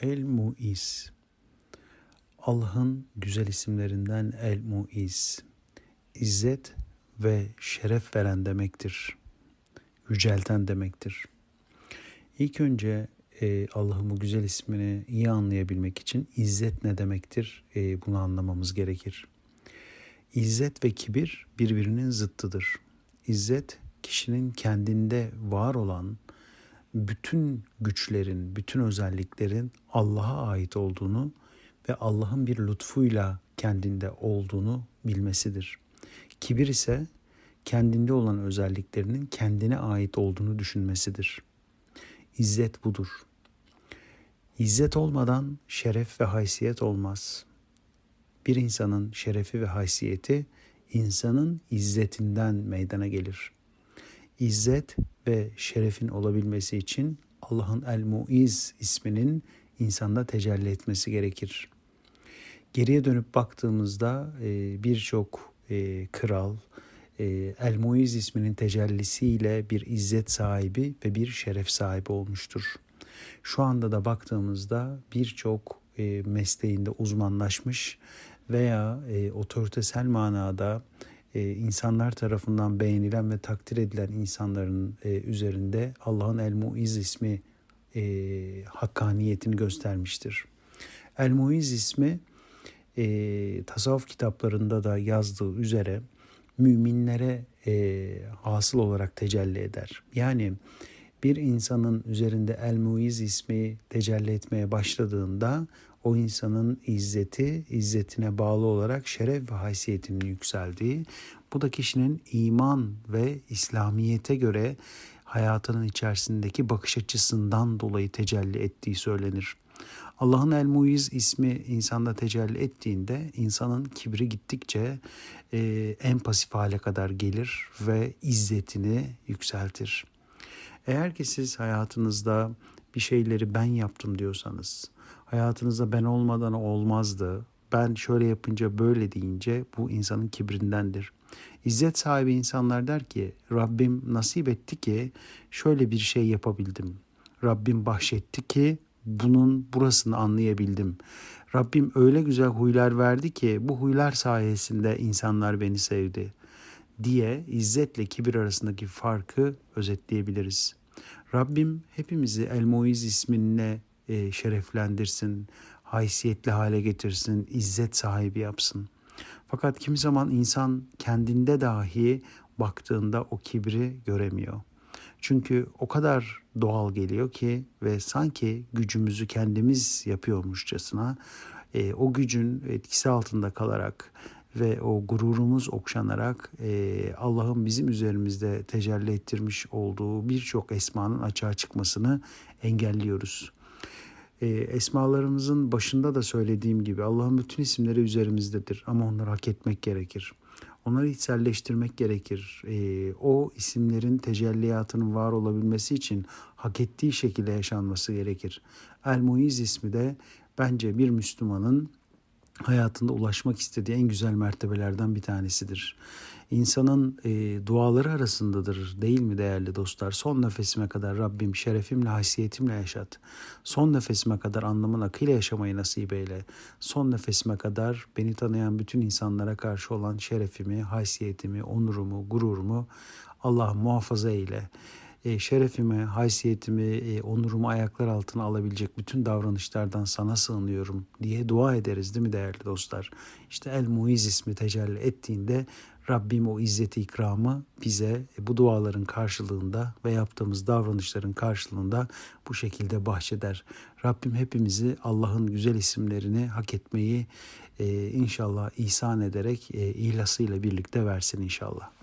El Muiz. Allah'ın güzel isimlerinden El Muiz. İzzet ve şeref veren demektir. Yücelten demektir. İlk önce e, Allah'ın bu güzel ismini iyi anlayabilmek için izzet ne demektir e, bunu anlamamız gerekir. İzzet ve kibir birbirinin zıttıdır. İzzet kişinin kendinde var olan bütün güçlerin, bütün özelliklerin Allah'a ait olduğunu ve Allah'ın bir lütfuyla kendinde olduğunu bilmesidir. Kibir ise kendinde olan özelliklerinin kendine ait olduğunu düşünmesidir. İzzet budur. İzzet olmadan şeref ve haysiyet olmaz. Bir insanın şerefi ve haysiyeti insanın izzetinden meydana gelir. İzzet ve şerefin olabilmesi için Allah'ın El-Muiz isminin insanda tecelli etmesi gerekir. Geriye dönüp baktığımızda e, birçok e, kral e, El-Muiz isminin tecellisiyle bir izzet sahibi ve bir şeref sahibi olmuştur. Şu anda da baktığımızda birçok mesleğinde uzmanlaşmış veya otoritesel manada insanlar tarafından beğenilen ve takdir edilen insanların üzerinde Allah'ın El-Muiz ismi hakkaniyetini göstermiştir. El-Muiz ismi e, tasavvuf kitaplarında da yazdığı üzere müminlere e, hasıl olarak tecelli eder. Yani bir insanın üzerinde El Muiz ismi tecelli etmeye başladığında o insanın izzeti, izzetine bağlı olarak şeref ve haysiyetinin yükseldiği, bu da kişinin iman ve İslamiyete göre hayatının içerisindeki bakış açısından dolayı tecelli ettiği söylenir. Allah'ın El Muiz ismi insanda tecelli ettiğinde insanın kibri gittikçe e, en pasif hale kadar gelir ve izzetini yükseltir. Eğer ki siz hayatınızda bir şeyleri ben yaptım diyorsanız, hayatınızda ben olmadan olmazdı, ben şöyle yapınca böyle deyince bu insanın kibrindendir. İzzet sahibi insanlar der ki Rabbim nasip etti ki şöyle bir şey yapabildim. Rabbim bahşetti ki bunun burasını anlayabildim. Rabbim öyle güzel huylar verdi ki bu huylar sayesinde insanlar beni sevdi diye izzetle kibir arasındaki farkı özetleyebiliriz. Rabbim hepimizi El Muiz isminle e, şereflendirsin, haysiyetli hale getirsin, izzet sahibi yapsın. Fakat kimi zaman insan kendinde dahi baktığında o kibri göremiyor. Çünkü o kadar doğal geliyor ki ve sanki gücümüzü kendimiz yapıyormuşçasına e, o gücün etkisi altında kalarak ve o gururumuz okşanarak e, Allah'ın bizim üzerimizde tecelli ettirmiş olduğu birçok esmanın açığa çıkmasını engelliyoruz. E, esmalarımızın başında da söylediğim gibi Allah'ın bütün isimleri üzerimizdedir ama onları hak etmek gerekir. Onları içselleştirmek gerekir. E, o isimlerin tecelliyatının var olabilmesi için hak ettiği şekilde yaşanması gerekir. El Muiz ismi de bence bir Müslümanın hayatında ulaşmak istediği en güzel mertebelerden bir tanesidir. İnsanın e, duaları arasındadır değil mi değerli dostlar? Son nefesime kadar Rabbim şerefimle, haysiyetimle yaşat. Son nefesime kadar anlamın akıyla yaşamayı nasip eyle. Son nefesime kadar beni tanıyan bütün insanlara karşı olan şerefimi, haysiyetimi, onurumu, gururumu Allah muhafaza eyle e, şerefimi, haysiyetimi, e, onurumu ayaklar altına alabilecek bütün davranışlardan sana sığınıyorum diye dua ederiz değil mi değerli dostlar? İşte El Muiz ismi tecelli ettiğinde Rabbim o izzeti ikramı bize e, bu duaların karşılığında ve yaptığımız davranışların karşılığında bu şekilde bahşeder. Rabbim hepimizi Allah'ın güzel isimlerini hak etmeyi inşallah ihsan ederek e, ihlasıyla birlikte versin inşallah.